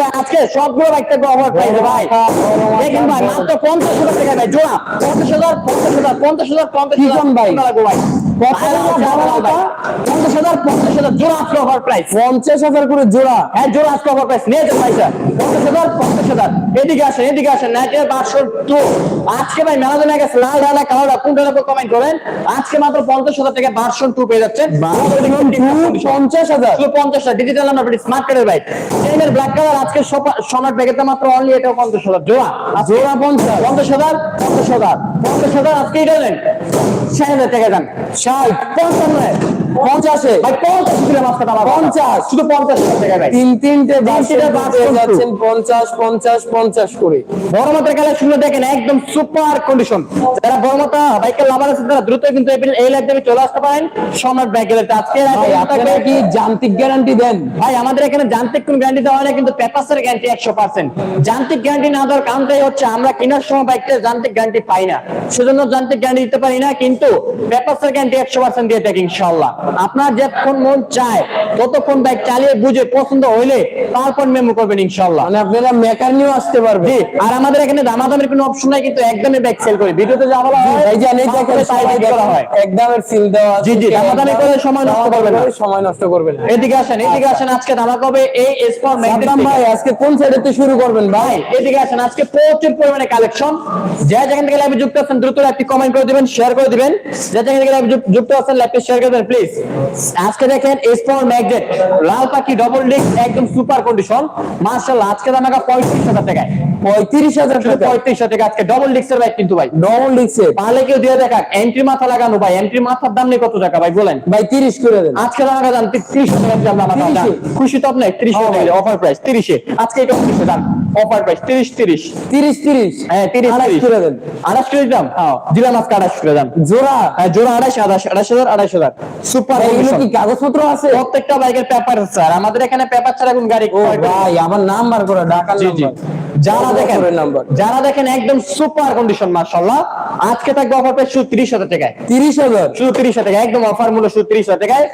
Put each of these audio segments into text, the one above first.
ভাই আজকে সবগুলো বাইক থাকবে অফার পাইছে ভাই দেখেন ভাই মাত্র পঞ্চাশ হাজার টাকা ভাই জোড়া পঞ্চাশ হাজার পঞ্চাশ হাজার পঞ্চাশ হাজার পঞ্চাশ হাজার ভাই? পঞ্চাশ হাজার পঞ্চাশ হাজার জোড়া আজকে অফার প্রাইস পঞ্চাশ হাজার করে জোড়া। হ্যাঁ জোড়া আজকে অফার প্রাইস নিয়ে যান পয়সা পঞ্চাশ হাজার পঞ্চাশ হাজার। এদিকে আসেন এদিকে আসেন। নাইটের পাঁচশো টু আজকে ভাই মেলা দিনে গেছে। লাল ঢালা কালার কোনটার উপর কমেন্ট করেন আজকে মাত্র পঞ্চাশ হাজার টাকা ভার্সন টু পেয়ে যাচ্ছেন। পঞ্চাশ হাজার? শুধু পঞ্চাশটা ডিজিটাল নাম্বার স্মার্ট কার্ডের বাইক চেইনের ব্ল্যাক কালার আজকে সমার্ট ব্যাগের মাত্র অনলি এটা পঞ্চাশ হাজার। জোড়া? জোড়া পঞ্চাশ পঞ্চাশ হাজার পঞ্চাশ হাজার। পঞ্চাশ হাজার আজকেই দিলেন ষাট হাজার টাকা দেন। ষাট পঞ্চান্ন পঞ্চাশে? ভাই পঞ্চাশ কিলো মাছ কাটা পঞ্চাশ। শুধু পঞ্চাশ হাজার টাকা ভাই তিন তিনটে তিনটে বাস বাস পেয়ে কিন্তু। যাচ্ছেন পঞ্চাশ পঞ্চাশ পঞ্চাশ করে। বড় মাত্রা কালেকশন দেখেন একদম সুপার কন্ডিশন যারা বড় মাত্রা বাইকের লাভার আছে তারা দ্রুত কিন্তু এই- লাইফ চলে আসতে পারেন। সম্রাট আজকে আপনারা কি যান্ত্রিক গ্যারান্টি দেন? ভাই আমাদের এখানে যান্ত্রিক কোন গ্যারান্টি দেওয়া হয় না কিন্তু পেপারসের গ্যারান্টি একশো পার্সেন্ট যান্ত্রিক গ্যারান্টি না দেওয়ার কারণটাই হচ্ছে আমরা কেনার সময় বাইকটা যান্ত্রিক গ্যারান্টি পাই না। সেজন্য যান্ত্রিক গ্যারান্টি দিতে পারি না কিন্তু পেপারসের গ্যারান্টি একশো পার্সেন্ট দিয়ে থাকি ইনশাল্লাহ আপনার যতক্ষণ মন চায় ততক্ষণ বাইক চালিয়ে বুঝে পছন্দ হইলে তারপর মেমো করবেন ইনশাল্লাহ মানে আপনারা মেকার নিয়েও আসতে পারবেন। জি আর আমাদের এখানে দামাদামের কোনো অপশন নাই কিন্তু একদমই সেল করি। ভিডিওতে যা বলা হয় এই করা হয়। একদমের সিল দেওয়া জি, জি, দামাদামি করে সময় নষ্ট করবেন না। সময় নষ্ট করবেন না। এদিকে আসেন এদিকে আসেন আজকে ধামাক হবে এই এসপর ভাই আজকে কোন সাইডে শুরু করবেন ভাই? ভাই এদিকে আসেন আজকে প্রচুর পরিমাণে কালেকশন যে যেখান থেকে লাইভে যুক্ত আছেন দ্রুত একটি কমেন্ট করে দিবেন শেয়ার করে দিবেন। যেখান যুক্ত আছেন লাইভে শেয়ার করে দেবেন প্লিজ আজকে দেখেন এসপর ম্যাগনেট লাল পাখি ডবল ডিক একদম সুপার কন্ডিশন মার্শাল্লাহ আজকে দাম পঁয়ত্রিশ হাজার টাকায়। পঁয়ত্রিশ হাজার টাকা পঁয়ত্রিশ টাকা আজকে ডবল ডিক্সের বাইক কিন্তু ভাই। ডবল লিখছে পালে কেউ দিয়ে দেখা এন্ট্রি মাথা লাগানো ভাই। এন্ট্রি মাথার দাম নেই কত টাকা ভাই বলেন। ভাই তিরিশ করে দেন। আজকে দাম দাম ত্রিশ টাকা দাম 30 খুশি তো আপনি? ত্রিশ হ্যাঁ অফার প্রাইস তিরিশে। আজকে এটা দাম অফার প্রাইস হ্যাঁ করে দেন। করে দাম হ্যাঁ। দিলাম আজকে আড়াইশ করে দাম জোড়া? হ্যাঁ জোড়া আড়াইশ হাজার আড়াইশ হাজার। সুপার ভাই, এগুলো কি কাগজপত্র আছে? প্রত্যেকটা বাইকের পেপার স্যার আমাদের এখানে পেপার ছাড়া কোন গাড়ি ও ভাই আমার নাম্বার করে ঢাকার। নাম্বার। যারা দেখেন নাম্বার যারা দেখেন একদম সুপার কন্ডিশন মার্শাল্লাহ আজকে থাকবে অফার প্রাইস শুধু তিরিশ হাজার টাকায়। তিরিশ হাজার? শুধু তিরিশ হাজার টাকা একদম অফার মূল্য শুধু তিরিশ হাজার টাকায়।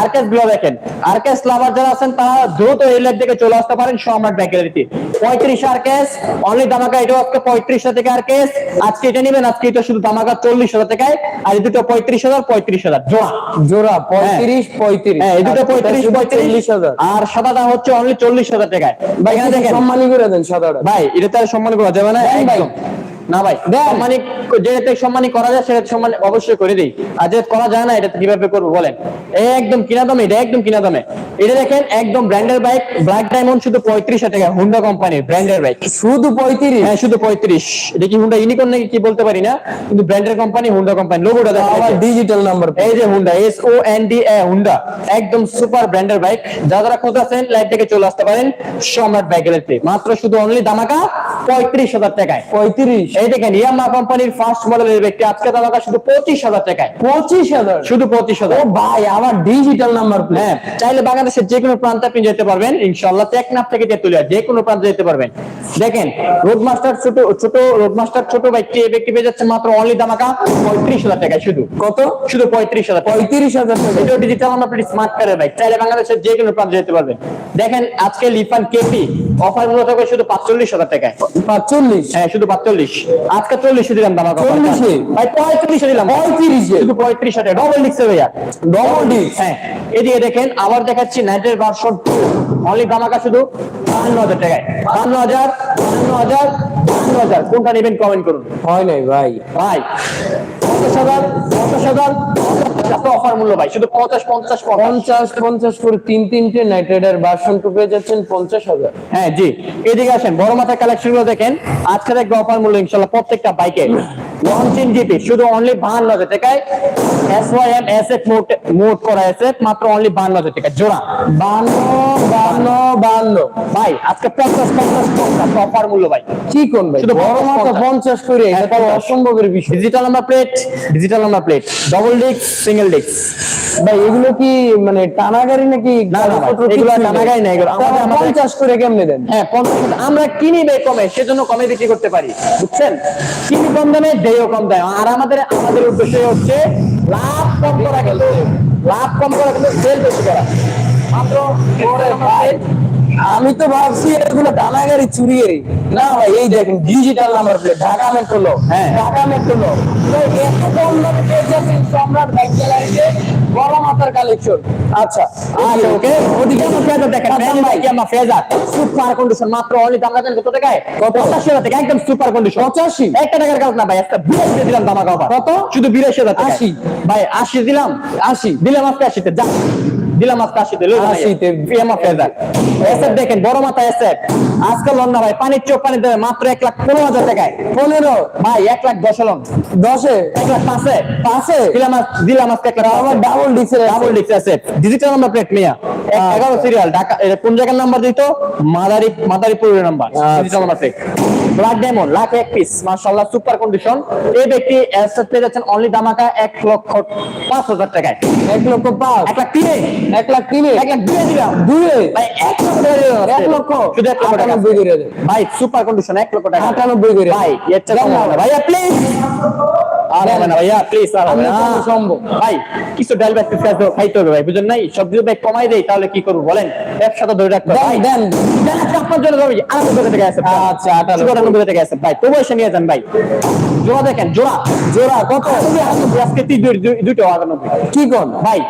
আরকেসগুলো দেখেন আরকেস লাভার যারা আছেন তারা দ্রুত এই লাইফ থেকে চলে আসতে পারেন সম্রাট ব্যাকেলারিতে পঁয়ত্রিশ আরকেস অনলি দামাকা এটা আজকে পঁয়ত্রিশ হাজার টাকা আরকেস। আজকে এটা নেবেন আজকে এটা শুধু দামাকা চল্লিশ হাজার টাকায়। আর এই দুটো পঁয়ত্রিশ হাজার পঁয়ত্রিশ হাজার জোড়া। জোড়া পঁয়ত্রিশ পঁয়ত্রিশ। হ্যাঁ এই দুটো পঁয়ত্রিশ পঁয়ত্রিশ। হাজার। আর সাদাটা হচ্ছে অনলি চল্লিশ হাজার টাকায়। ভাই দেখেন। সম্মানী করে দেন সাদাটা। ভাই এটা তার সম্মান করা যাবে না দেন একদম। না ভাই দেন। যেটাতে সম্মানী করা যায় সেটা সম্মান অবশ্যই করে দিই। আর যেটা করা যায় না এটা কীভাবে করব বলেন? একদম কিনা দামে এটা একদম কিনা দামে। এটা দেখেন একদম ব্র্যান্ডের বাইক ব্ল্যাক ডায়মন্ড শুধু পঁয়ত্রিশ টাকা হুন্ডা কোম্পানির ব্র্যান্ডের বাইক। শুধু পঁয়ত্রিশ? হ্যাঁ শুধু পঁয়ত্রিশ। এটা কি হুন্ডা ইউনিকর্ন নাকি কি বলতে পারি না? কিন্তু ব্র্যান্ডের কোম্পানি হুন্ডা কোম্পানি লোগোটা দেখা আবার ডিজিটাল নাম্বার এই যে Honda S O N D A Honda. একদম সুপার ব্র্যান্ডের বাইক। যারা যারা খুঁজতেছেন লাইট থেকে চলে আসতে পারেন সম্রাট বাইক গ্যালারিতে মাত্র শুধু অনলি দামাকা পঁয়ত্রিশ হাজার টাকায়। পঁয়ত্রিশ? এই দেখেন ইয়ামা কোম্পানির ফার্স্ট মডেলের ব্যক্তি আজকে দামাকা শুধু পঁচিশ হাজার টাকায়। পঁচিশ হাজার? শুধু পঁচিশ ও হাজার ভাই আবার ডিজিটাল নাম্বার হ্যাঁ চাইলে বাংলাদেশের যে কোনো প্রান্তে আপনি যেতে পারবেন। ইনশাল্লাহ টেকনাফ থেকে তেতুলিয়া যে কোনো প্রান্তে যেতে পারবেন। দেখেন রোড মাস্টার ছোট ছোট রোড মাস্টার ছোট ব্যক্তি এই ব্যক্তি পেয়ে যাচ্ছে মাত্র অনলি দামাকা পঁয়ত্রিশ হাজার টাকায় শুধু। কত? শুধু পঁয়ত্রিশ হাজার পঁয়ত্রিশ হাজার টাকা এটাও ডিজিটাল আমরা স্মার্ট কারের বাইক চাইলে বাংলাদেশের যে কোনো প্রান্তে যেতে পারবেন। দেখেন আজকে লিফান কেপি অফার মূল্য থাকবে শুধু পাঁচচল্লিশ হাজার টাকায়। পাঁচচল্লিশ? হ্যাঁ শুধু পাঁচচল্লিশ। আজকে চল্লিশে দিলাম দাম চল্লিশে? ভাই পঁয়ত্রিশে দিলাম। পঁয়ত্রিশে? শুধু পঁয়ত্রিশ হাজার। ডবল ডিক্সে ভাইয়া। ডবল ডিস্ক হ্যাঁ। এদিকে দেখেন আবার দেখাচ্ছি নাইটের ভার্সন অনলি দামাকা শুধু বাহান্ন হাজার টাকায়। বাহান্ন হাজার বাহান্ন হাজার বাহান্ন হাজার। কোনটা নেবেন কমেন্ট করুন। হয় নাই ভাই। ভাই পঞ্চাশ হাজার পঞ্চাশ হাজার। অফার মূল্য ভাই শুধু পঞ্চাশ পঞ্চাশ পঞ্চাশ। পঞ্চাশ করে তিন তিনটে নাইট রাইডার ভার্সন টু পেয়ে যাচ্ছেন পঞ্চাশ হাজার। হ্যাঁ জি। এদিকে আসেন বড় মাথার কালেকশনগুলো দেখেন। আজকের একটা অফার মূল্য ইনশাল্লাহ প্রত্যেকটা বাইকে লঞ্চিং শুধু অনলি বাহান্ন হাজার টাকায় S Y M S F মোট মোট করা আছে মাত্র অনলি বাহান্ন হাজার টাকা। জোড়া বান্ন বান্ন বান্ন ভাই আজকে পঞ্চাশ পঞ্চাশ পঞ্চাশ অফার মূল্য ভাই। কি কোন ভাই? শুধু বড় পঞ্চাশ। পঞ্চাশ করে এটা তো অসম্ভবের বিষয়। Digital number plate digital number plate double disc single disc ভাই এগুলো কি মানে টানা গাড়ি নাকি এগুলো টানা গাড়ি না, এগুলো পঞ্চাশ করে কেমনে দেন? হ্যাঁ পঞ্চাশ। আমরা কিনি বে কমে সেজন্য কমে বিক্রি করতে পারি বুঝছেন? কিনি কম দামে দেয়ও কম দেয়। আর আমাদের আমাদের উদ্দেশ্য হচ্ছে লাভ কম করা কিন্তু, লাভ কম করা কিন্তু সেল বেশি করা। মাত্র আমি তো ভাবছি এগুলো টানা গাড়ি চুরি না ভাই এই দেখেন digital number plate Dhaka metro হ্যাঁ। ঢাকা মেট্রো এত কম দামে পেয়ে যাচ্ছেন সম্রাট বাইক গ্যালারিতে বড় মাথার কালেকশন আচ্ছা আচ্ছা ওকে। ওদিকে আমার ফেজার দেখেন। ফেজার ভাই। কি আমার ফেজার সুপার কন্ডিশন মাত্র অনলি দাম জানেন কত টাকায়? 85 টাকা একদম সুপার কন্ডিশন 85? একটা টাকার কাজ না ভাই একটা 82 দিয়ে দিলাম কত? শুধু 82 টাকা 80 ভাই 80 দিলাম। 80 দিলাম আজকে 80 তে যা। দিলাম আজকে 80 তে লই যান 80 ফেজার এসএফ দেখেন বড় মাথা এসএফ। আজকাল লন ভাই পানির চোখ পানি দেবে মাত্র 1 লাখ 15 হাজার টাকায়। পনেরো? ভাই 1 লাখ 10 লন। দশে? এক লাখ 5 পাঁচে? দিলাম দিলাম আজকে 1 লাখ আবার ডাবল ডিক্সের ডাবল ডিক্স আছে ডিজিটাল নাম্বার প্লেট মিয়া। এগারো সিরিয়াল ঢাকা কোন জায়গার নাম্বার দিত? মাদারি মাদারীপুরের number digital number plate black diamond lakh এক পিস মাশাআল্লাহ সুপার কন্ডিশন এই ব্যক্তি অ্যাসেট পেয়ে যাচ্ছেন অনলি দামাকা এক লক্ষ পাঁচ হাজার টাকায়। এক লক্ষ পাঁচ। এক লাখ তিনে এক লাখ তিনে এক লাখ দুয়ে দিলাম দুয়ে ভাই এক লক্ষ। এক লক্ষ। শুধু এক লক্ষ টাকা। ভাই সুপার কন্ডিশন এক লক্ষ টাকা। আটানব্বই করে ভাই। ভাইয়া প্লিজ আর হবে না ভাইয়া প্লিজ আর হবে না। সম্ভব। ভাই কিছু ডাল ব্যাগ খাইতে খাইতে হবে ভাই বুঝেন নাই? সব যদি কমাই দেই তাহলে কি করব বলেন? ব্যবসা তো ধরে রাখতে ভাই দেন। দেন। আপনার জন্য যাবে আটানব্বই টাকা আছে আচ্ছা, আটানব্বই। আটানব্বই টাকা আছে। ভাই তবু এসে নিয়ে যান ভাই। জোড়া দেখেন জোড়া। জোড়া কত? আটানব্বই আটানব্বই আজকে তিন দুই- দুই- আটানব্বই। কি কোন? ভাই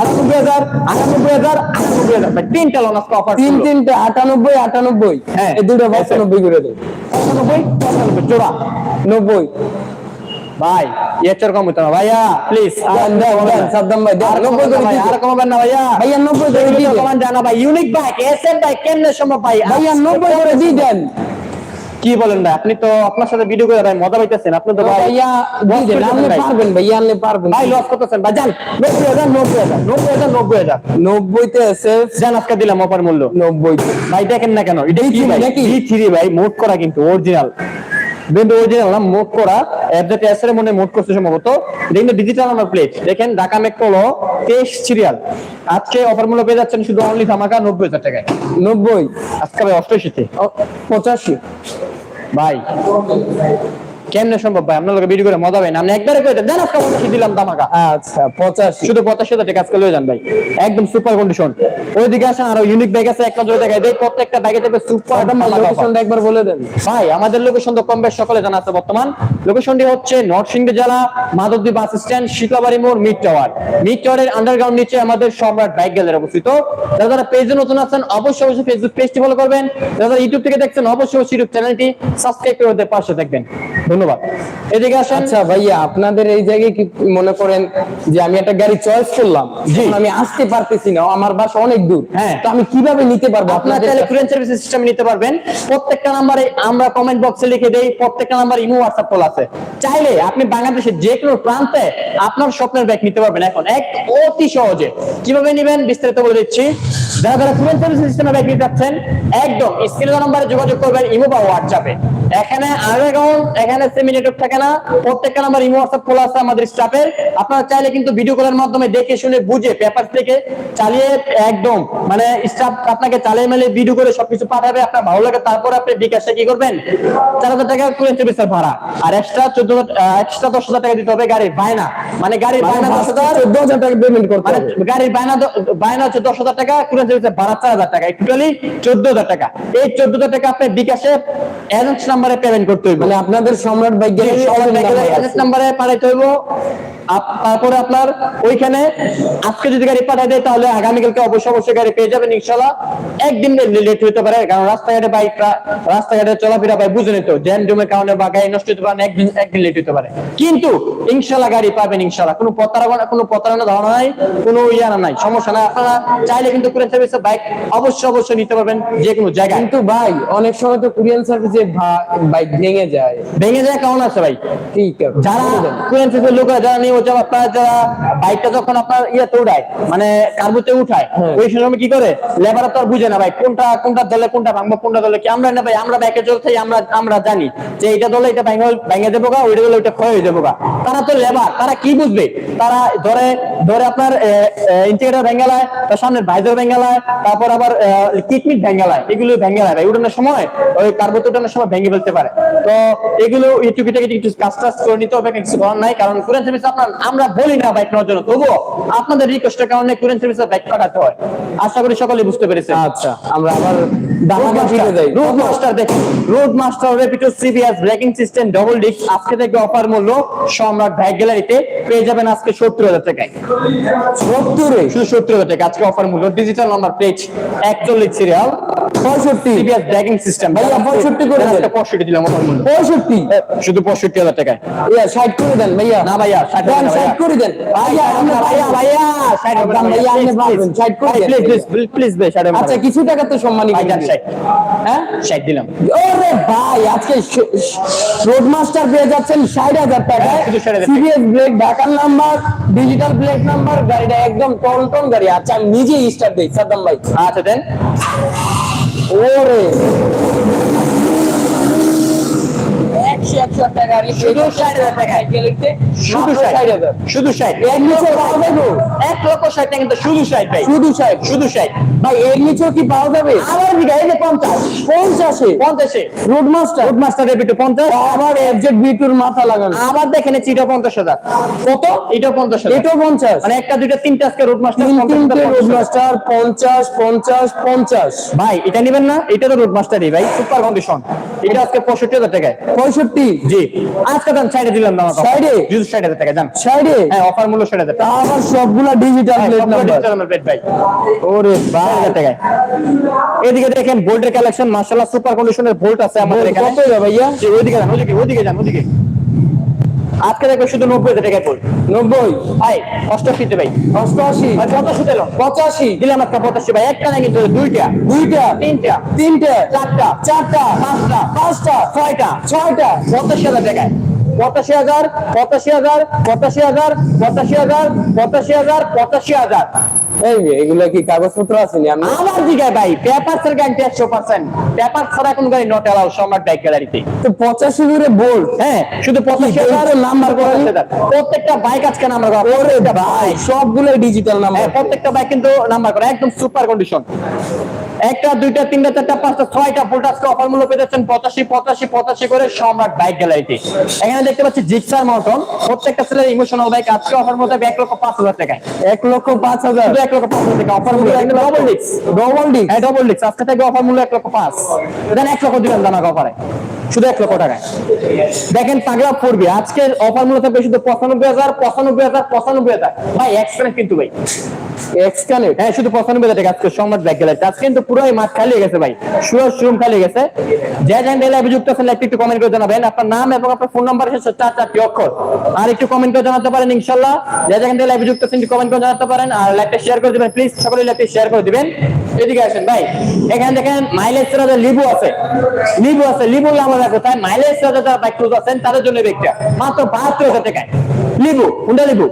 আটানব্বই হাজার আটানব্বই হাজার আটানব্বই হাজার। ভাই তিনটা লোন আজকে অফার তিন তিনটে আটানব্বই আটানব্বই। হ্যাঁ। দুটো পঁচানব্বই করে আটানব্বই পঁচানব্বই জোড়া। নব্বই। ভাই এর চেয়ে কম হতো না। ভাইয়া প্লিজ সাদ্দাম ভাই, নব্বই করে ভাই। আর কমাবেন না ভাইয়া। ভাইয়া নব্বই করে কমান জানা ভাই ইউনিক বাইক এসএফ বাইক কেমনে সম্ভব ভাই? ভাইয়া নব্বই করে দিয়ে দেন। কি বলেন ভাই আপনি তো আপনার সাথে ভিডিও করে ভাই মজা পাইতেছেন। আপনি তো ভাই ভাইয়া আপনি পারবেন ভাইয়া আপনি পারবেন। ভাই লস করতেছেন। ভাই হাজার নব্বই হাজার। নব্বই নব্বইতে এসে যান আজকে দিলাম অফার মূল্য। নব্বই ভাই দেখেন না কেন এটা কি ভাই? নাকি? জি ভাই মোট করা কিন্তু অরিজিনাল কিন্তু অরিজিনাল না মোট করা অ্যাপডেট এসের মনে মোট করছে সম্ভবত। এটা কিন্তু ডিজিটাল নাম্বার প্লেট দেখেন ঢাকা মেট্রো তেইশ সিরিয়াল আজকে অফার মূল্য পেয়ে যাচ্ছেন শুধু অনলি ধামাকা নব্বই হাজার টাকায়। নব্বই? আজকে ভাই অষ্টআশিতে। পঁচাশি। ভাই। কেমনে সম্ভব ভাই? আপনার ভিডিও করে মজা পাই না। আপনি একবারে করে দেন আজকে পঁচাশি দিলাম ধামাকা? আচ্ছা পঁচাশি। শুধু পঁচাশি হাজার টাকা আজকে লয়ে যান ভাই। একদম সুপার কন্ডিশন ওইদিকে আসেন আরও ইউনিক ব্যাগ আছে এক নজরে দেখাই। দেয় প্রত্যেকটা ব্যাগে থাকবে সুপার লোকেশনটা একবার বলে দেন। ভাই আমাদের লোকেশন তো কম বেশ সকলে জানা আছে বর্তমান। লোকেশনটি হচ্ছে নরসিংদী জেলা মাধবদী বাস স্ট্যান্ড শীতলাবাড়ি মোড় মিড টাওয়ার মিড টাওয়ারের আন্ডারগ্রাউন্ড নিচে আমাদের সম্রাট বাইক গ্যালারি অবস্থিত। যারা যারা পেজে নতুন আছেন অবশ্যই অবশ্যই ফেসবুক পেজটি ফলো করবেন। যারা যারা ইউটিউব থেকে দেখছেন অবশ্যই ইউটিউব চ্যানেলটি সাবস্ক্রাইব করে পাশে থাকবেন। ধন্যবাদ। এদিকে আসেন। আচ্ছা ভাইয়া আপনাদের এই জায়গায় কি মনে করেন যে আমি একটা গাড়ি চয়েস করলাম? আমি আসতে পারতেছি না আমার বাসা অনেক দূর। হ্যাঁ। তো আমি কীভাবে নিতে পারব? আপনার চাইলে কুরিয়ার সার্ভিস সিস্টেম নিতে পারবেন। প্রত্যেকটা নাম্বারে আমরা কমেন্ট বক্সে লিখে দেই প্রত্যেকটা নাম্বার ইমো হোয়াটসঅ্যাপ কল আছে। চাইলে আপনি বাংলাদেশের যে কোনো প্রান্তে আপনার স্বপ্নের ব্যাগ নিতে পারবেন এখন এক অতি সহজে। কীভাবে নেবেন? বিস্তারিত বলে দিচ্ছি। যারা যারা কুরিয়ার সার্ভিস সিস্টেমে ব্যাগ নিতে চাচ্ছেন একদম স্ক্রিনে নাম্বারে যোগাযোগ করবেন ইমো বা হোয়াটসঅ্যাপে এখানে আর অ্যাকাউন্ট এখানে সেমি নেটওয়ার্ক থাকে না। প্রত্যেকটা নাম্বার ইমো হোয়াটসঅ্যাপ খোলা আছে আমাদের স্টাফের আপনারা চাইলে কিন্তু ভিডিও কলের মাধ্যমে দেখে শুনে বুঝে পেপার থেকে চালিয়ে একদম মানে স্টাফ আপনাকে চালিয়ে মেলে ভিডিও করে সবকিছু পাঠাবে আপনার ভালো লাগে তারপর আপনি বিকাশে কি করবেন? চার হাজার টাকা কুড়ি সার্ভিসের ভাড়া। আর এক্সট্রা চোদ্দ এক্সট্রা দশ হাজার টাকা দিতে হবে গাড়ির বায়না। মানে গাড়ির বায়না দশ হাজার চোদ্দ হাজার টাকা পেমেন্ট করতে মানে গাড়ির বায়না বায়না হচ্ছে দশ হাজার টাকা কুড়ি সার্ভিসের ভাড়া চার হাজার টাকা। টোটালি চোদ্দ হাজার টাকা। এই চোদ্দ হাজার টাকা আপনি বিকাশে এজেন্ট নাম্বারে পেমেন্ট করতে হবে মানে আপনাদের সম্রাট বাইক এজেন্ট নাম্বারে পাঠাইতে হইব। তারপরে আপনার ওইখানে আজকে যদি গাড়ি পাঠাই দেয় তাহলে আগামীকালকে অবশ্যই অবশ্যই গাড়ি পেয়ে যাবেন ইনশাল্লাহ। একদিন লেট হতে পারে কারণ রাস্তাঘাটে বাইক রাস্তাঘাটে চলাফেরা ভাই বুঝে নিত জ্যাম জমের কারণে বা গাড়ি নষ্ট হতে পারে একদিন একদিন লেট হতে পারে। কিন্তু ইনশাল্লাহ গাড়ি পাবেন ইনশাল্লাহ। কোনো প্রতারণা কোনো প্রতারণা ধারণা নাই কোনো ইয়ানা নাই সমস্যা নাই। আপনারা চাইলে কিন্তু কুরিয়ার সার্ভিসে বাইক অবশ্যই অবশ্যই নিতে পারবেন যে কোনো জায়গায়। কিন্তু ভাই অনেক সময় তো কুরিয়ান সার্ভিসে বাইক ভেঙে যায়। ভেঙে যায় কারণ আছে ভাই? ঠিক আছে যারা যারা আপনার বাইকটা যখন আপনার ইয়েতে উঠায় মানে কার্বুতে উঠায় হ্যাঁ। ওই সময় কি করে? লেবার তো আর বুঝে না ভাই কোনটা কোনটা দলে কোনটা ভাঙবো কোনটা দলে কি? আমরা না ভাই আমরা বাইকে চলতে আমরা আমরা জানি যে এটা দলে এটা ভেঙে ভেঙে দেবো গা ওইটা দলে ওইটা ক্ষয় হয়ে যাব গা। তারা তো লেবার তারা কি বুঝবে? তারা ধরে ধরে আপনার ইন্টিগ্রেটার ভেঙ্গালায় তার সামনে ভাইজার ভেঙ্গালায় তারপর আবার কিডনিট ভেঙ্গালায় এগুলো ভেঙ্গালায় ভাই উঠানোর সময় ওই কার্বত উঠানোর সময় ভেঙে ফেলতে পারে। তো এগুলো একটু একটু কাজ টাজ করে নিতে হবে, কিছু করার নাই, কারণ কুরিয়ান সার্ভিস আপনার, আমরা বলি না বাইক নেওয়ার জন্য। তবুও আপনাদের রিকোয়েস্টের কারণে কুরিয়ান সার্ভিসের বাইক কাটাতে হয়। আশা করি সকলে বুঝতে পেরেছেন। আচ্ছা আমরা আবার রোড মাস্টার দেখেন। Road master রেপিটো CBS braking system double disc আজকে থেকে অফার মূল্য সম্রাট ভাই গ্যালারিতে পেয়ে যাবেন আজকে সত্তর হাজার টাকায়। সত্তরে? শুধু সত্তর হাজার টাকা। আজকে অফার মূল্য ডিজিটাল নাম্বার প্লেট একচল্লিশ সিরিয়াল পঁয়ষট্টি। সিবিএস ব্রেকিং সিস্টেম ভাইয়া, 65 করে দেন। পঁয়ষট্টি দিলাম অফার মূল্য। পঁয়ষট্টি? শুধু পঁয়ষট্টি হাজার টাকায়। ইয়া ষাট করে দেন ভাইয়া। না ভাইয়া ষাট করে দেন। ভাইয়া ভাইয়া ভাইয়া ষাট হবে না, দাম ভাইয়া, আপনি পারবেন, ষাট করে দেন। প্লিজ প্লিজ প্লিজ ভাই ষাট আচ্ছা কিছু টাকা তো সম্মানী ভাই, যান, ষাট হ্যাঁ? ষাট দিলাম। ওরে ভাই আজকে রোড মাস্টার পেয়ে যাচ্ছেন ষাট হাজার টাকায় শুধু 60,000 টাকা। সিবিএস ব্রেক ঢাকার নাম্বার ডিজিটাল প্লেট নাম্বার গাড়িটা একদম টন গাড়ি। আচ্ছা আমি নিজেই স্টার্ট দিই সাদ্দাম ভাই। আচ্ছা দেন। ওরে। একশো একশো টাকা শুধু 60,000 টাকায়। গেলিতে শুধু শুধু ষাট। ষাট হাজার শুধু ষাট। এর নিচে পাওয়া যাবে? এক লক্ষ ষাট টাকা কিন্তু শুধু ষাট ভাই। শুধু ষাট। শুধু ষাট। ভাই এর নিচেও কি পাওয়া যাবে? আমার দিকে এই যে পঞ্চাশ। পঞ্চাশে? পঞ্চাশে। রোড মাস্টার রোড মাস্টার রেপিটো পঞ্চাশ। আবার এফজেড বিটুর মাথা লাগানো। আবার দেখেন চিটা পঞ্চাশ হাজার। কত? এটা পঞ্চাশ এটাও পঞ্চাশ। মানে একটা দুইটা তিনটা আজকে রোড মাস্টার তিনটে রোড পঞ্চাশ মাস্টার পঞ্চাশ পঞ্চাশ পঞ্চাশ। ভাই এটা নেবেন না? এটা তো রোড মাস্টারই ভাই। সুপার কন্ডিশন এটা আজকে পঁয়ষট্টি হাজার টাকায়। পঁয়ষট্টি জি। আজকে দাম সাইডে দিলাম দাম Side এ? শুধু ষাট হাজার টাকা সাইডে হ্যাঁ অফার মূল্য ষাট হাজার টাকা আবার সবগুলা ডিজিটাল প্লেট নাম্বার plate ভাই। ওরে ভাই। হাজার টাকায় এদিকে দেখেন বোল্টের কালেকশন মাশাআল্লাহ সুপার কন্ডিশনের বোল্ট আছে আমাদের এখানে। কত ভাইয়া? ওইদিকে যান ওইদিকে ওইদিকে যান ওইদিকে। আজকে দেখবে শুধু নব্বই টাকায় বোল্ট নব্বই? ভাই অষ্টআশিতে ভাই। অষ্টআশি? পঁচাশি দিলাম পঁচাশি? দিলাম একটা পঁচাশি ভাই একটা না কিন্তু দুইটা। দুইটা? তিনটা। তিনটা? চারটা। চারটা? পাঁচটা? পাঁচটা? ছয়টা। ছয়টা? পঁচাশি হাজার টাকায়। পঁচাশি হাজার পঁচাশি হাজার পঁচাশি হাজার পঁচাশি হাজার পঁচাশি হাজার পঁচাশি হাজার। এই যে, এগুলা কি কাগজপত্র আছে নি? আমি আমার দিকে ভাই পেপার এর গ্যারান্টি একশো পার্সেন্ট পেপার ছাড়া কোন গাড়ি নট অ্যালাউ সম্রাট বাইক গ্যালারিতে তো পঁচাশি দূরে বোল্ট হ্যাঁ শুধু পঁচাশি হাজার নাম্বার করা আছে প্রত্যেকটা বাইক আজকে নাম্বার করা। ওরে ভাই সবগুলো ডিজিটাল নাম্বার হ্যাঁ, প্রত্যেকটা বাইক কিন্তু নাম্বার করা একদম সুপার কন্ডিশন একটা দুইটা তিনটা চারটা পাঁচটা ছয়টা ফুল টাচকে অফার মূল্য পেয়ে যাচ্ছেন পঁচাশি পঁচাশি পঁচাশি করে সম্রাট বাইক গ্যালারিতে। এখানে দেখতে পাচ্ছি জিক্সার মাউন্টন প্রত্যেকটা ছেলের ইমোশনাল বাইক আজকে অফার মূল্য এক লক্ষ পাঁচ হাজার টাকায়। এক লক্ষ পাঁচ হাজার? শুধু এক লক্ষ পাঁচ হাজার টাকা অফার মূল্য ডবল ডিক্স ডবল ডিস্ক হ্যাঁ ডবল ডিক্স আজকে থেকে অফার মূল্য এক লক্ষ পাঁচ। দেন এক লক্ষ দিলাম দাম অফারে শুধু এক লক্ষ টাকায়। দেখেন পাগলা পড়বে আজকের অফার মূল্য থাকবে শুধু পঁচানব্বই হাজার পঁচানব্বই হাজার পঁচানব্বই হাজার। ভাই এক্সপ্রেস কিন্তু ভাই। এক্সকানেক্ট হ্যাঁ শুধু পঁচানব্বই হাজার টাকা আজকে সম্রাট ব্যাগ গ্যালারি আজকে কিন্তু পুরোই মাঠ খালি গেছে ভাই। শুয়ার শোরুম খালি গেছে। যে যেন লাইভে আছেন একটু একটু কমেন্ট করে জানাবেন। আপনার নাম এবং আপনার ফোন নাম্বার এসেছে চার চারটি অক্ষর। আর একটু কমেন্ট করে জানাতে পারেন ইনশাল্লাহ যে থেকে লাইভে আছেন কমেন্ট করে জানাতে পারেন। আর লাইভটা শেয়ার করে দিবেন প্লিজ সকলে লাইভটা শেয়ার করে দিবেন। এদিকে আসেন ভাই। এখানে দেখেন মাইলেজ ছাড়া লিবু আছে। লিবু আছে লিবু আমার কোথায় মাইলেজ ছাড়া যারা বাইক আছেন, তাদের জন্য ব্যক্তিটা মাত্র বাহাত্তর হাজার টাকায়। কোনটা লিবু?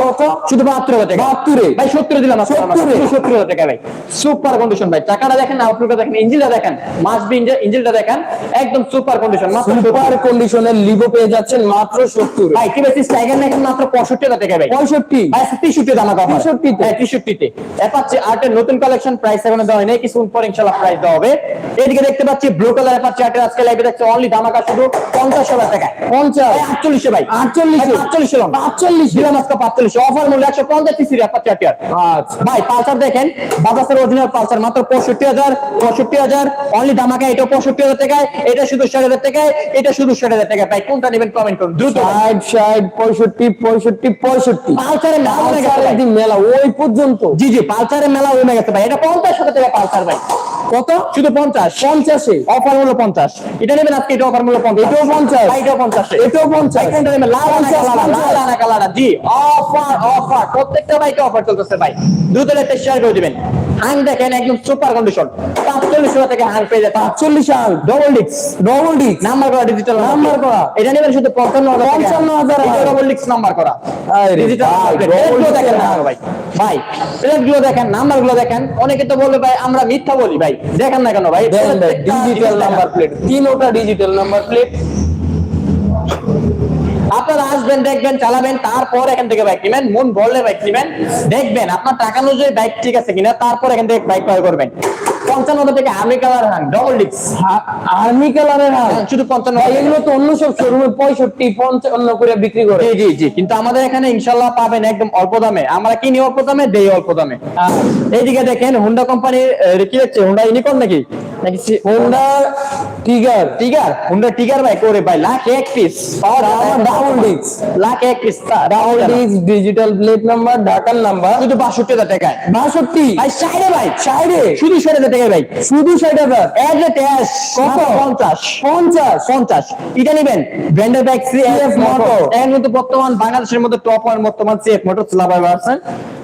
কত? শুধু বাহাত্তর হাজার টাকা। বাহাত্তরে? ভাই সত্তর দিলাম আজকে আমার। 70 শুধু সত্তর হাজার টাকা ভাই। সুপার কন্ডিশন ভাই। টাকাটা দেখেন আউটলুকটা দেখেন ইঞ্জিনটা দেখেন। মাস বি ইঞ্জিনটা দেখেন। একদম সুপার কন্ডিশন সুপার কন্ডিশনের লিভো পেয়ে যাচ্ছেন মাত্র সত্তর। ভাই কি বেশি টাইগার দেখেন মাত্র পঁয়ষট্টি হাজার টাকা ভাই। পঁয়ষট্টি। তেষট্টি দাম আছে 63 হ্যাঁ তেষট্টিতে অ্যাপাচি আর্টের নতুন কালেকশন প্রাইস এখনও দেওয়া হয়নি। কিছুক্ষণ পর ইনশাল্লাহ প্রাইস দেওয়া হবে। এদিকে দেখতে পাচ্ছি ব্লু কালার অ্যাপাচি আর্টের আজকে লাইভে দেখছে অনলি ধামাকা শুধু পঞ্চাশ হাজার টাকায় পঞ্চাশ। আটচল্লিশে ভাই। আটচল্লিশে? আটচল্লিশে পাঁচচল্লিশ। দিলাম আজকে পাঁচচল্লিশে। অফার মূল্য একশো পঞ্চাশ সিসির অ্যাপাচি আর্টের আচ্ছা। ভাই পালসার দেখেন বাজাজের অরিজিনাল পালসার মাত্র পঁয়ষট্টি হাজার পঁয়ষট্টি হাজার অনলি ধামাকা এটা পঁয়ষট্টি হাজার টাকায় এটা শুধু ষাট হাজার টাকায় এটা শুধু ষাট হাজার টাকায়। ভাই কোনটা নেবেন কমেন্ট করুন। দ্রুত। ষাট ষাট পঁয়ষট্টি পঁয়ষট্টি পঁয়ষট্টি। পালসারের মেলা। মেলা ওই পর্যন্ত। জি জি পালসারের মেলা হয়ে গেছে ভাই। এটা পঞ্চাশ হাজার টাকা পালসার ভাই। কত? শুধু পঞ্চাশ। পঞ্চাশে। অফার মূল্য পঞ্চাশ। এটা নেবেন আজকে এটা অফার মূল্য পঞ্চাশ। এটাও পঞ্চাশ? এটাও পঞ্চাশ। এটাও পঞ্চাশ? কোনটা নেবেন লাল। লাল কালার। জি অফার অফার প্রত্যেকটা বাইকে অফার চলতেছে ভাই। দ্রুত একটা শেয়ার করে দিবেন। হাং দেখেন একদম সুপার কন্ডিশন পাঁচচল্লিশ থেকে হাং পেয়ে যায় পাঁচচল্লিশ ডবল ডিক্স ডবল ডিস্ক নাম্বার করা ডিজিটাল নাম্বার করা। এটা নেবেন শুধু পঞ্চান্ন হাজার পঞ্চান্ন হাজার ডবল ডিক্স নাম্বার করা। ডিজিটাল দেখেন না ভাই। ভাই প্লেটগুলো দেখেন নাম্বারগুলো দেখেন। অনেকে তো বলবে ভাই আমরা মিথ্যা বলি ভাই। দেখেন না কেন ভাই? ডিজিটাল নাম্বার প্লেট তিন ওটা ডিজিটাল নাম্বার প্লেট আপনারা আসবেন দেখবেন চালাবেন তারপর এখান থেকে বাইক নেবেন। মন বললে বাইক নেবেন। দেখবেন আপনার টাকা অনুযায়ী বাইক ঠিক আছে কিনা তারপর এখান থেকে বাইক ক্রয় করবেন। পঞ্চান্ন থেকে আর্মি কালার হান ডবল ডিক্স আর্মি কালারের হাল শুধু পঞ্চান্ন এগুলো তো অন্য সব শোরুমে পঁয়ষট্টি পঞ্চান্ন করে বিক্রি করে। জি জি জি। কিন্তু আমাদের এখানে ইনশাল্লাহ পাবেন একদম অল্প দামে। আমরা কিনি অল্প দামে দেই অল্প দামে। এইদিকে দেখেন হুন্ডা কোম্পানির কি হচ্ছে? হুন্ডা ইউনিকর্ন নাকি? Honda Trigger Trigger Honda Trigger ওরে ভাই লাখ এক পিস ডাবল ডিস্ক লাখ এক piece double disc digital plate number ঢাকার নাম্বার শুধু বাষট্টি হাজার টাকায়। বাষট্টি। ভাই সাইডে ভাই। সাইডে শুধু ষাট হাজার টাকায় ভাই। শুধু ষাট হাজার। কত? পঞ্চাশ। পঞ্চাশ। পঞ্চাশ। এটা নেবেন। ব্র্যান্ডের বাইক সিএফ মোটর। এর মধ্যে বর্তমান বাংলাদেশের মধ্যে টপ ওয়ান বর্তমান সিএফ মোটর লাভার আছেন।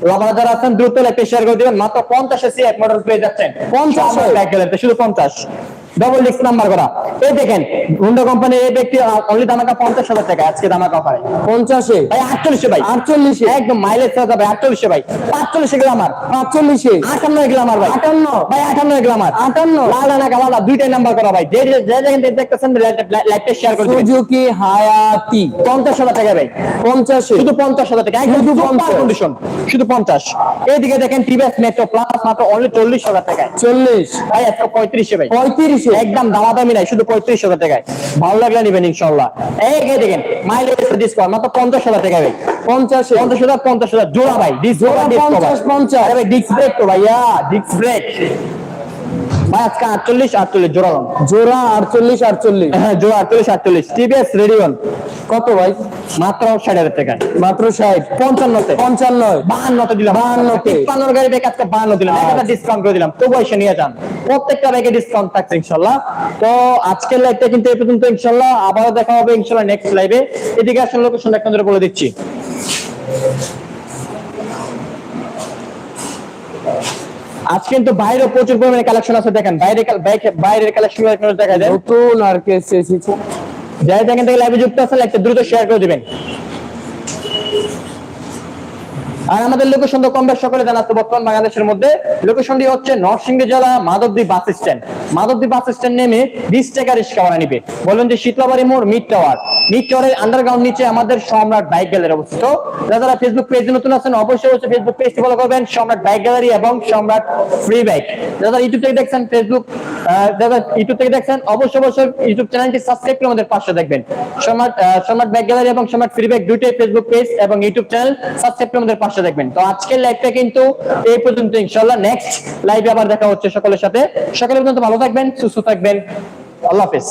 লাভার যারা আছেন দ্রুত একটা শেয়ার করে দিবেন। মাত্র পঞ্চাশে সিএফ মোটর পেয়ে যাচ্ছেন। 50 এ? ব্যাক গেলেন। শুধু পঞ্চাশ। ডবল ডিস্ক নাম্বার করা। এই দেখেন হুন্ডা কোম্পানির এই ব্যক্তি অনলি দামাকা পঞ্চাশ হাজার টাকা আজকে দামাকা পারে পঞ্চাশে? ভাই আটচল্লিশে ভাই। আটচল্লিশে? একদম মাইলেজ যাবে আটচল্লিশে ভাই। পাঁচচল্লিশে গ্রামার পাঁচচল্লিশে আটান্ন গ্রামার ভাই। আটান্ন? ভাই আটান্ন গ্রামার আটান্ন? লাল না কালার দুইটাই নাম্বার করা ভাই। যে যেখান থেকে দেখতেছেন লাইভটা শেয়ার করে সুজুকি হায়াতি পঞ্চাশ হাজার টাকা ভাই। পঞ্চাশে? শুধু পঞ্চাশ হাজার টাকা। একদম শুধু পঞ্চাশ? 50 কন্ডিশন শুধু পঞ্চাশ। এইদিকে দেখেন টিভিএস মেট্রো প্লাস মাত্র অনলি চল্লিশ হাজার টাকায়। চল্লিশ? ভাই আজকে পঁয়ত্রিশে ভাই। পঁয়ত্রিশে? একদম দামাদামি নাই শুধু পঁয়ত্রিশ হাজার টাকায়। ভালো লাগলে নিবেন ইনশাল্লাহ এই দেখেন মাইলেজ ডিসকাউন্ট মাত্র পঞ্চাশ হাজার টাকা ভাই। পঞ্চাশ? পঞ্চাশ হাজার পঞ্চাশ হাজার জোড়া ভাই ডিস জোড়া পঞ্চাশ পঞ্চাশ। ডিস্ক ব্রেক তো ভাইয়া ডিস্ক ব্রেক ভাই আজকে আটচল্লিশ আটচল্লিশ জোড়া লন। জোড়া আটচল্লিশ আটচল্লিশ। হ্যাঁ জোড়া আটচল্লিশ আটচল্লিশ। টিভিএস রেডিওন কত ভাই? মাত্র ষাট হাজার টাকা মাত্র ষাট। পঞ্চান্নতে। পঞ্চান্ন। বাহান্নতে দিলাম। বাহান্নতে। তিপ্পান্নর গাড়ি ব্যাগ আজকে বাহান্ন দিলাম। এক হাজার ডিসকাউন্ট করে দিলাম। তবু এসে নিয়ে যান। প্রত্যেকটা ব্যাগে ডিসকাউন্ট থাকছে ইনশাল্লাহ। তো আজকের লাইভটা কিন্তু এই পর্যন্ত ইনশাল্লাহ। আবারও দেখা হবে ইনশাল্লাহ নেক্সট লাইভে এদিকে আসলে লোকেশন এক ধরে বলে দিচ্ছি। আজ কিন্তু বাইরে প্রচুর পরিমাণে কালেকশন আছে দেখেন। বাইরে বাইরের কালেকশন দেখা যায় নতুন আর কে এসেছে যাই দেখেন থেকে লাইভে যুক্ত আছেন দ্রুত শেয়ার করে দিবেন। আর আমাদের লোকেশন তো কম বেশ সকলে জানাচ্ছে বর্তমান বাংলাদেশের মধ্যে। লোকেশনটি হচ্ছে নরসিংদী জেলা Madhabdi bus stand Madhabdi bus stand নেমে বিশ টাকা রিক্সা ভাড়া নিবে। বলবেন যে শীতলাবাড়ি মোড় মিড টাওয়ার টাওয়ারের আন্ডারগ্রাউন্ড নিচে আমাদের সম্রাট বাইক গ্যালারি অবস্থিত। যারা ফেসবুক পেজে নতুন আছেন, অবশ্যই হচ্ছে ফেসবুক পেজটি ফলো করবেন, সম্রাট বাইক গ্যালারি এবং সম্রাট ফ্রি বাইক যারা ইউটিউব থেকে দেখছেন ফেসবুক যারা ইউটিউব থেকে দেখছেন, অবশ্যই অবশ্যই ইউটিউব চ্যানেলটি সাবস্ক্রাইব করে আমাদের পাশে দেখবেন। সম্রাট সম্রাট বাইক গ্যালারি এবং সম্রাট ফ্রি বাইক দুইটাই ফেসবুক পেজ এবং ইউটিউব চ্যানেল সাবস্ক্রাইব করে আমাদের পাশে দেখবেন। তো আজকের লাইভটা কিন্তু এই পর্যন্ত, ইনশাআল্লাহ নেক্সট লাইভে আবার দেখা হচ্ছে সকলের সাথে। সকলের পর্যন্ত ভালো থাকবেন, সুস্থ থাকবেন। আল্লাহ হাফেজ।